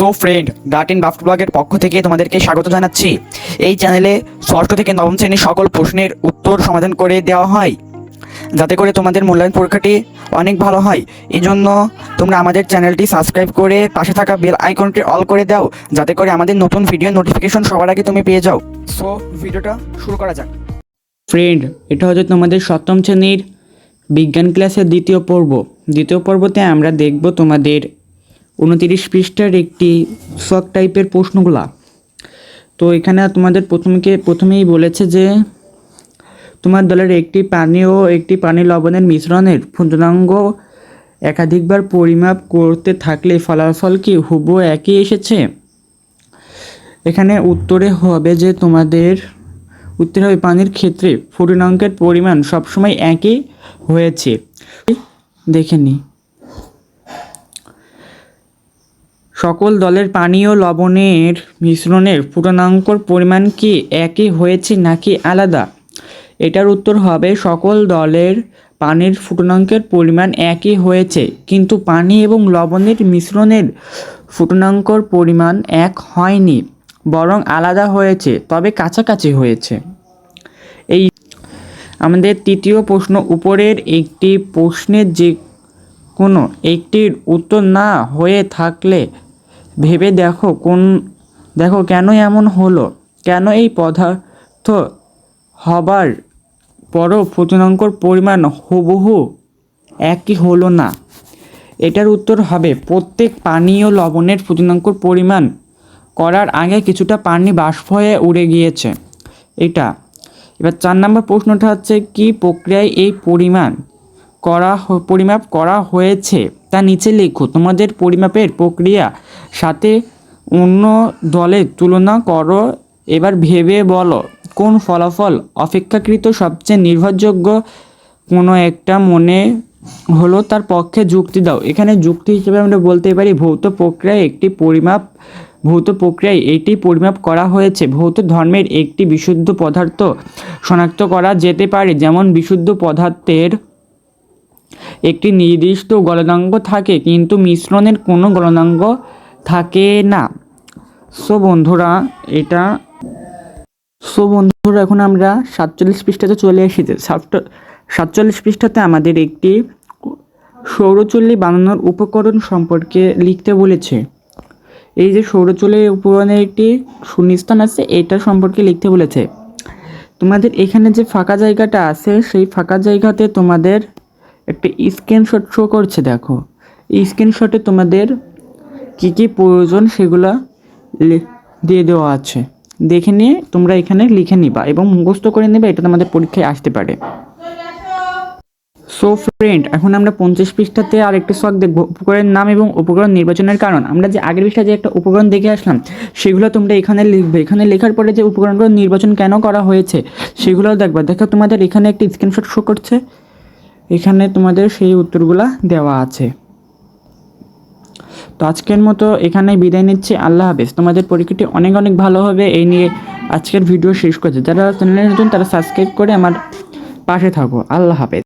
So friend গার্টেন বাফট ব্লগের পক্ষ থেকে তোমাদেরকে স্বাগত জানাচ্ছি। এই চ্যানেলে ষষ্ঠ থেকে নবম শ্রেণির সকল প্রশ্নের উত্তর সমাধান করে দেওয়া হয়। যাতে করে তোমাদের মূল্যায়ন পরীক্ষাটি অনেক ভালো হয়। এই জন্য তোমরা আমাদের চ্যানেলটি সাবস্ক্রাইব করে পাশে থাকা বেল আইকনটি অল করে দাও। যাতে করে আমাদের নতুন ভিডিও নোটিফিকেশন সবার আগে তুমি পেয়ে যাও। সো ভিডিওটা শুরু করা যাক। ফ্রেন্ড এটা হচ্ছে তোমাদের সপ্তম শ্রেণির বিজ্ঞান ক্লাসের দ্বিতীয় পর্ব। দ্বিতীয় পর্বতে আমরা দেখব তোমাদের উনতিরিশ পৃষ্ঠার একটি শক টাইপের প্রশ্নগুলা। তো এখানে তোমাদের প্রথমকে, প্রথমেই বলেছে যে, তোমার দলের একটি পানি ও একটি পানি লবণের মিশ্রণের পূর্ণাঙ্গ একাধিকবার পরিমাপ করতে থাকলে ফলাফল কি হুবহু একই এসেছে? এখানে উত্তরে হবে যে তোমাদের, উত্তরে হবে পানির ক্ষেত্রে ফুটনাঙ্কের পরিমাণ সবসময় একই হয়েছে। দেখে নি। সকল দলের পানি ও লবণের মিশ্রণের ফুটনাঙ্কর পরিমাণ কি একই হয়েছে নাকি আলাদা? এটার উত্তর হবে সকল দলের পানির ফুটনাঙ্কের পরিমাণ একই হয়েছে, কিন্তু পানি এবং লবণের মিশ্রণের ফুটনাঙ্কর পরিমাণ এক হয়নি, বরং আলাদা হয়েছে, তবে কাছাকাছি হয়েছে। এই আমাদের তৃতীয় প্রশ্ন, উপরের একটি প্রশ্নের যে কোনো একটির উত্তর না হয়ে থাকলে ভেবে দেখো কোন, দেখো কেন এমন হলো? কেন এই পদার্থ হবার পরও ফুটনাঙ্কর পরিমাণ হুবহু একই হলো না? এটার উত্তর হবে, প্রত্যেক পানি ও লবণের ফুটনাঙ্কর পরিমাণ করার আগে কিছুটা পানি বাষ্প হয়ে উড়ে গিয়েছে। এটা, এবার চার নম্বর প্রশ্নটা হচ্ছে, কি প্রক্রিয়ায় এই পরিমাণ করা পরিমাপ করা হয়েছে। তা নিচে লেখো, তোমাদের পরিমাপের প্রক্রিয়া সাথে অন্য দলের তুলনা করো। এবার ভেবে বলো, কোন ফলাফল অপেক্ষাকৃত সবচেয়ে নির্ভরযোগ্য? কোনো একটা মনে হলো তার পক্ষে যুক্তি দাও। এখানে যুক্তি হিসেবে আমরা বলতে পারি, ভৌত প্রক্রিয়ায় একটি পরিমাপ, ভৌত প্রক্রিয়ায় এটি পরিমাপ করা হয়েছে। ভৌত ধর্মের একটি বিশুদ্ধ পদার্থ শনাক্ত করা যেতে পারে, যেমন বিশুদ্ধ পদার্থের একটি নির্দিষ্ট গলনাঙ্গ থাকে, কিন্তু মিশ্রণের কোনো গলনাঙ্গ থাকে না। সো বন্ধুরা, এটা সো বন্ধুরা, এখন আমরা সাতচল্লিশ পৃষ্ঠাতে চলে এসেছি। সাত- সাতচল্লিশ পৃষ্ঠাতে আমাদের একটি সৌরচুল্লি বানানোর উপকরণ সম্পর্কে লিখতে বলেছে। এই যে সৌরচুল্লির উপকরণের একটি শূন্যস্থান আছে, এটা সম্পর্কে লিখতে বলেছে। তোমাদের এখানে যে ফাঁকা জায়গাটা আছে, সেই ফাঁকা জায়গাতে তোমাদের একটা স্ক্রিনশট শো করছে, দেখো। এই স্ক্রিনশটে তোমাদের কি কি প্রয়োজন সেগুলো দিয়ে দেওয়া আছে। দেখে নিয়ে তোমরা এখানে লিখে নিবা এবং মুখস্থ করে নেবে, এটা তোমাদের পরীক্ষায় আসতে পারে। সো ফ্রেন্ড এখন আমরা পঞ্চাশ পৃষ্ঠাতে আর একটি শখ দেখব, উপকরণের নাম এবং উপকরণ নির্বাচনের কারণ। আমরা যে আগের পৃষ্ঠায় যে একটা উপকরণ দেখে আসলাম, সেগুলো তোমরা এখানে লিখবে। এখানে লেখার পরে যে উপকরণগুলো নির্বাচন কেন করা হয়েছে, সেগুলোও দেখবা। দেখো তোমাদের এখানে একটি স্ক্রিনশট শো করছে। এখানে তোমাদের সেই উত্তরগুলা দেওয়া আছে। তো আজকের মতো এখানে বিদায় নিচ্ছি। আল্লাহ হাফেজ। তোমাদের পরীক্ষাটি অনেক অনেক ভালো হবে এই নিয়ে আজকের ভিডিও শেষ করছে। যারা চ্যানেলে নতুন, তারা সাবস্ক্রাইব করে আমার পাশে থাকো। আল্লাহ হাফেজ।